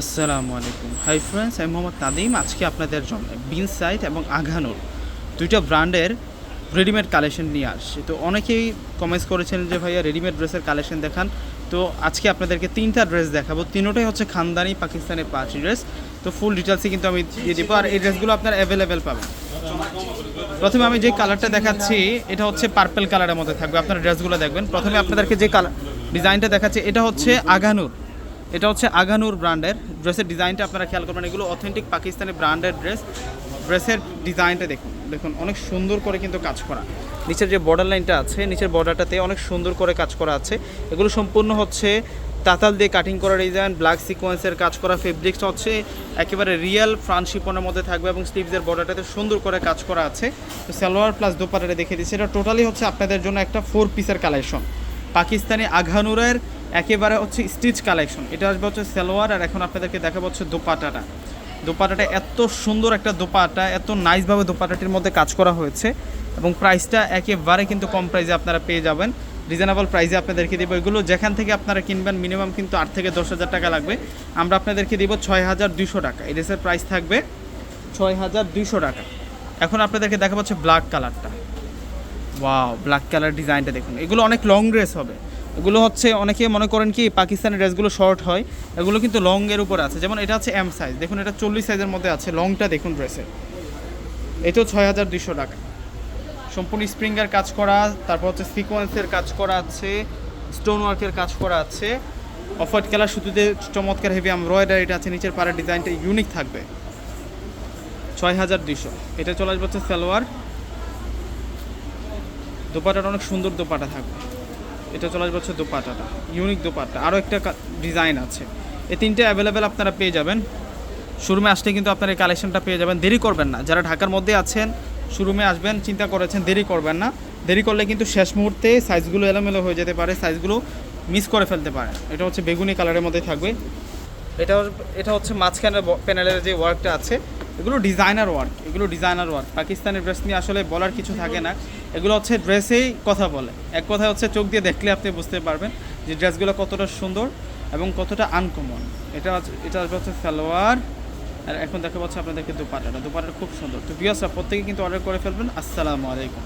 আসসালামু আলাইকুম। Hi friends আমি মোহাম্মদ নাদিম। আজকে আপনাদের জন্য বিন সাইট এবং আঘানুর দুইটা ব্র্যান্ডের রেডিমেড কালেকশন নিয়ে আসছি। তো অনেকেই কমেন্টস করেছেন যে, ভাইয়া রেডিমেড ড্রেসের কালেকশন দেখান। তো আজকে আপনাদেরকে তিনটা ড্রেস দেখাবো। তিনোটাই হচ্ছে খানদানি পাকিস্তানের পাঁচ ড্রেস তো ফুল ডিটেলসই কিন্তু আমি দিয়ে দিব। আর এই ড্রেসগুলো আপনার অ্যাভেলেবেল পাবেন। প্রথমে আমি যে কালারটা দেখাচ্ছি, এটা হচ্ছে পার্পেল কালারের মধ্যে থাকবে। আপনারা ড্রেসগুলো দেখবেন। প্রথমে আপনাদেরকে যে কালার ডিজাইনটা দেখাচ্ছি, এটা হচ্ছে আগানুর এটা হচ্ছে আগানুর ব্র্যান্ডের ড্রেসের ডিজাইনটা আপনারা খেয়াল করবেন। এগুলো অথেন্টিক পাকিস্তানি ব্র্যান্ডের ড্রেস। ড্রেসের ডিজাইনটা দেখুন দেখুন, অনেক সুন্দর করে কিন্তু কাজ করা। নিচের যে বর্ডার লাইনটা আছে, নিচের বর্ডারটাতে অনেক সুন্দর করে কাজ করা আছে। এগুলো সম্পূর্ণ হচ্ছে তাতাল দিয়ে কাটিং করা ডিজাইন ব্ল্যাক সিকোয়েন্সের কাজ করা ফেব্রিক্স হচ্ছে একেবারে রিয়েল ফ্রান্স শিপনের মধ্যে থাকবে এবং স্লিভসের বর্ডারটাতে সুন্দর করে কাজ করা আছে। তো সালোয়ার প্লাস দোপাটাটা দেখে দিচ্ছি। এটা টোটালি হচ্ছে আপনাদের জন্য একটা ফোর পিসের কালেকশন পাকিস্তানি আঘানুরের একেবারে হচ্ছে স্টিচ কালেকশন। এটা আসবে হচ্ছে সালোয়ার আর এখন আপনাদেরকে দেখাবো হচ্ছে দোপাটাটা দোপাটাটা এত সুন্দর একটা দোপাটা এত নাইসভাবে দোপাটাটির মধ্যে কাজ করা হয়েছে এবং প্রাইসটা একেবারে কিন্তু কম প্রাইসে আপনারা পেয়ে যাবেন। রিজনেবল প্রাইসে আপনাদেরকে দেবো। এগুলো যেখান থেকে আপনারা কিনবেন মিনিমাম কিন্তু আট থেকে দশ হাজার টাকা লাগবে। আমরা আপনাদেরকে দিব ছয় হাজার দুশো টাকা। এই ড্রেসের প্রাইস থাকবে ছয় হাজার দুশো টাকা। এখন আপনাদেরকে দেখা হচ্ছে ব্ল্যাক কালারটা ওয়াও ব্ল্যাক কালার ডিজাইনটা দেখুন। এগুলো অনেক লং ড্রেস হবে। এগুলো হচ্ছে অনেকে মনে করেন কি, পাকিস্তানি ড্রেসগুলো শর্ট হয়। এগুলো কিন্তু লংয়ের উপর আছে। যেমন এটা হচ্ছে এম সাইজ দেখুন, এটা চল্লিশ সাইজের মধ্যে আছে লংটা দেখুন ড্রেসের এটাও ছয় হাজার দুইশো টাকা। সম্পূর্ণ স্প্রিংয়ের কাজ করা, তারপর হচ্ছে সিকোয়েন্সের কাজ করা আছে স্টোন ওয়ার্কের কাজ করা আছে। অফ কালার সুতিতে চমৎকার হেভি এমব্রয়ডারিটা আছে। নিচের পাড়ার ডিজাইনটা ইউনিক থাকবে। ছয় হাজার দুইশো। এটা চলে আসবে হচ্ছে সালোয়ার। দোপাটাটা অনেক সুন্দর দোপাটা থাকবে। এটা চলে আসবে হচ্ছে দোপাটাটা ইউনিক দোপাটা আরও একটা ডিজাইন আছে। এই তিনটে অ্যাভেলেবেল আপনারা পেয়ে যাবেন। শোরুমে আসলে কিন্তু আপনারা এই কালেকশনটা পেয়ে যাবেন। দেরি করবেন না। যারা ঢাকার মধ্যে আছেন শোরুমে আসবেন, চিন্তা করেছেন, দেরি করবেন না। দেরি করলে কিন্তু শেষ মুহূর্তে সাইজগুলো এলোমেলো হয়ে যেতে পারে। সাইজগুলো মিস করে ফেলতে পারেন। এটা হচ্ছে বেগুনি কালারের মধ্যে থাকবে। এটা এটা হচ্ছে মাঝখানের প্যানেলের যে ওয়ার্কটা আছে এগুলো ডিজাইনার ওয়ার্ক এগুলো ডিজাইনার ওয়ার্ক পাকিস্তানের ড্রেস নিয়ে আসলে বলার কিছু থাকে না। এগুলো হচ্ছে ড্রেসেই কথা বলে। এক কথা হচ্ছে চোখ দিয়ে দেখলে আপনি বুঝতে পারবেন যে ড্রেসগুলো কতটা সুন্দর এবং কতটা আনকমন এটা এটা আসবে হচ্ছে সালোয়ার। আর এখন দেখা পাচ্ছে আপনাদেরকে দুপাটাটা। দুপাটাটা খুব সুন্দর। তো বিয়াসরা প্রত্যেকে কিন্তু অর্ডার করে ফেলবেন। আসসালামু আলাইকুম।